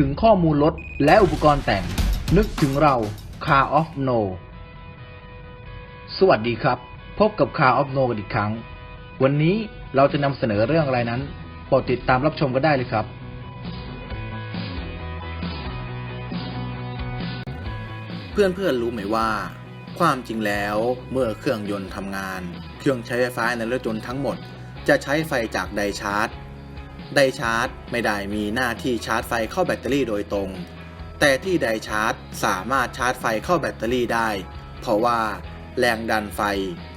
ถึงข้อมูลรถและอุปกรณ์แต่ง นึกถึงเรา Car of No สวัสดีครับ พบกับ Car of No กันอีกครั้ง วันนี้เราจะนำเสนอเรื่องอะไรนั้นโปรดติดตามรับชมกันได้เลยครับ เพื่อนๆรู้ไหมว่า ความจริงแล้วเมื่อเครื่องยนต์ทำงาน เครื่องใช้ไฟฟ้าในรถยนต์ทั้งหมด จะใช้ไฟจากไดชาร์จ ไดชาร์จไม่ได้มีหน้าที่ชาร์จไฟเข้าแบตเตอรี่โดยตรง แต่ที่ไดชาร์จสามารถชาร์จไฟเข้าแบตเตอรี่ได้ เพราะว่าแรงดันไฟ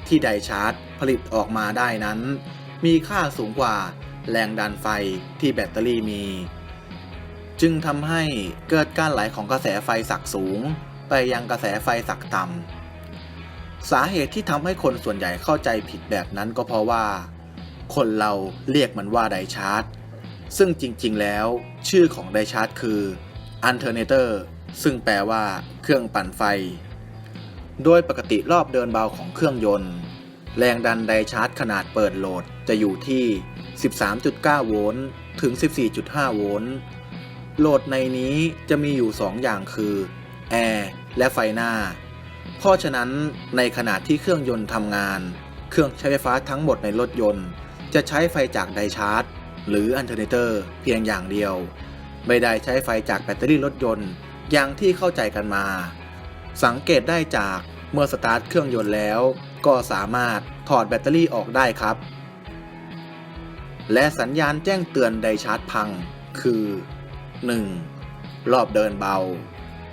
ที่ไดชาร์จผลิตออกมาได้นั้น มีค่าสูงกว่าแรงดันไฟที่แบตเตอรี่มี จึงทำให้เกิดการไหลของกระแสไฟสักสูง ไปยังกระแสไฟสักต่ำสาเหตุที่ทำให้คนส่วนใหญ่เข้าใจผิดแบบนั้นก็เพราะว่า คนเราเรียกมันว่าไดชาร์จ ซึ่งจริงๆ แล้ว ชื่อของไดชาร์จคือ alternator ซึ่งแปลว่า เครื่องปั่นไฟ โดยปกติรอบเดินเบาของเครื่องยนต์ แรงดันไดชาร์จขนาดเปิดโหลดจะอยู่ที่ 13.9 โวลต์ถึง 14.5 โวลต์ โหลดในนี้จะมีอยู่ 2 อย่างคือ แอร์และไฟหน้า เพราะฉะนั้นในขณะที่เครื่องยนต์ทำงาน เครื่องใช้ไฟฟ้าทั้งหมดในรถยนต์ จะใช้ไฟจากไดชาร์จ หรืออัลเทอร์เนเตอร์เพียงอย่างเดียว ไม่ได้ใช้ไฟจากแบตเตอรี่รถยนต์อย่างที่เข้าใจกันมา สังเกตได้จากเมื่อสตาร์ทเครื่องยนต์แล้ว ก็สามารถถอดแบตเตอรี่ออกได้ครับ และสัญญาณแจ้งเตือนไดชาร์จพัง คือ 1. รอบเดินเบา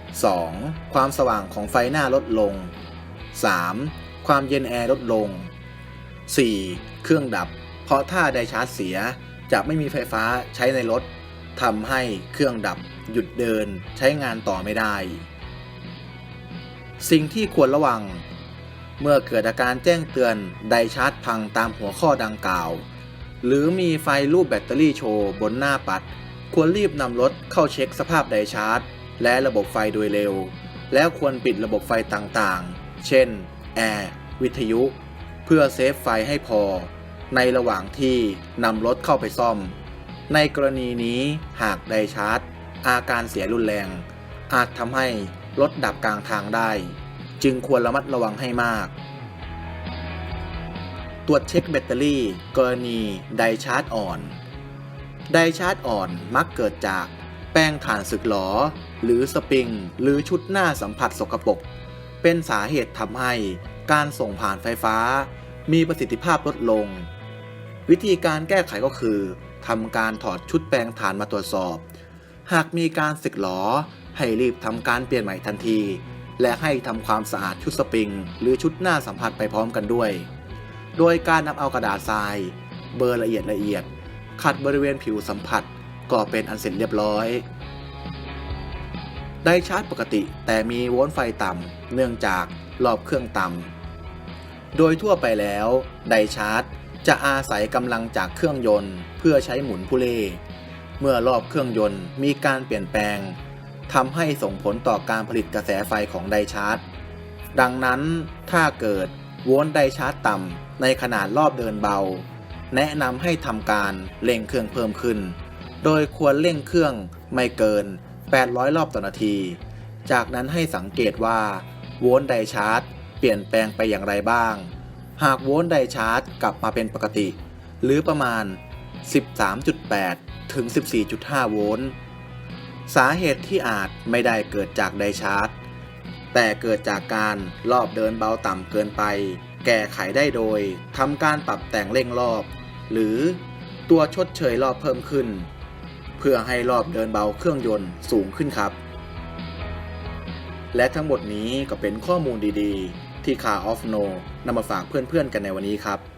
2. ความสว่างของไฟหน้าลดลง 3. ความเย็นแอร์ลดลง 4. เครื่องดับ เพราะถ้าไดชาร์จเสีย จะไม่มีไฟฟ้าใช้ในรถทำให้เครื่องดับ หยุดเดินใช้งานต่อไม่ได้ สิ่งที่ควรระวัง เมื่อเกิดอาการแจ้งเตือนไดชาร์จพังตามหัวข้อดังกล่าว หรือมีไฟรูปแบตเตอรี่โชว์บนหน้าปัด ควรรีบนำรถเข้าเช็คสภาพไดชาร์จ และระบบไฟโดยเร็ว แล้วควรปิดระบบไฟต่างๆ เช่น แอร์ วิทยุ เพื่อเซฟไฟให้พอ ในระหว่างที่นำรถเข้าไปซ่อม ในกรณีนี้หากไดชาร์จ อาการเสียรุนแรง อาจทำให้รถดับกลางทางได้ จึงควรระมัดระวังให้มาก ตรวจเช็คแบตเตอรี่ กรณีไดชาร์จอ่อน ไดชาร์จอ่อนมักเกิดจากแป้งถ่านสึกหลอ หรือสปริง หรือชุดหน้าสัมผัสสกปรกเป็นสาเหตุทำให้การส่งผ่านไฟฟ้า มีประสิทธิภาพลดลง วิธีการแก้ไขก็คือทำการถอดชุดแปลงฐานมาตรวจสอบ หากมีการสึกหลอให้รีบทำการเปลี่ยนใหม่ทันที และให้ทำความสะอาดชุดสปริง หรือชุดหน้าสัมผัสไปพร้อมกันด้วย โดยการนำเอากระดาษทราย เบอร์ละเอียดละเอียด ขัดบริเวณผิวสัมผัสก็เป็นอันเสร็จเรียบร้อยได้ชาร์จปกติแต่มีโวลต์ไฟต่ำเนื่องจากรอบเครื่องต่ำ โดยทั่วไปแล้วไดชาร์จจะอาศัยกำลังจากเครื่องยนต์เพื่อใช้หมุนผู้เล่เมื่อรอบเครื่องยนต์มีการเปลี่ยนแปลงทำให้ส่งผลต่อการผลิตกระแสไฟของไดชาร์จ ดังนั้นถ้าเกิดโวลต์ไดชาร์จต่ำในขนาดรอบเดินเบา แนะนำให้ทำการเร่งเครื่องเพิ่มขึ้น โดยควรเร่งเครื่องไม่เกิน 800 รอบต่อนาที จากนั้นให้สังเกตว่าโวลต์ไดชาร์จ ปลี่ยนแปลงไปอย่างไรบ้าง หากโวลต์ไดชาร์จกลับมาเป็นปกติ หรือประมาณ 13.8 ถึง 14.5 โวลต์ สาเหตุที่อาจไม่ได้เกิดจากไดชาร์จ แต่เกิดจากการรอบเดินเบาต่ำเกินไป แก้ไขได้โดยทำการปรับแต่งเร่งรอบ หรือตัวชดเชยรอบเพิ่มขึ้น เพื่อให้รอบเดินเบาเครื่องยนต์สูงขึ้นครับและทั้งหมดนี้ก็เป็นข้อมูลดี ๆ ที่ Car of No นำมาฝากเพื่อนๆกันในวันนี้ครับ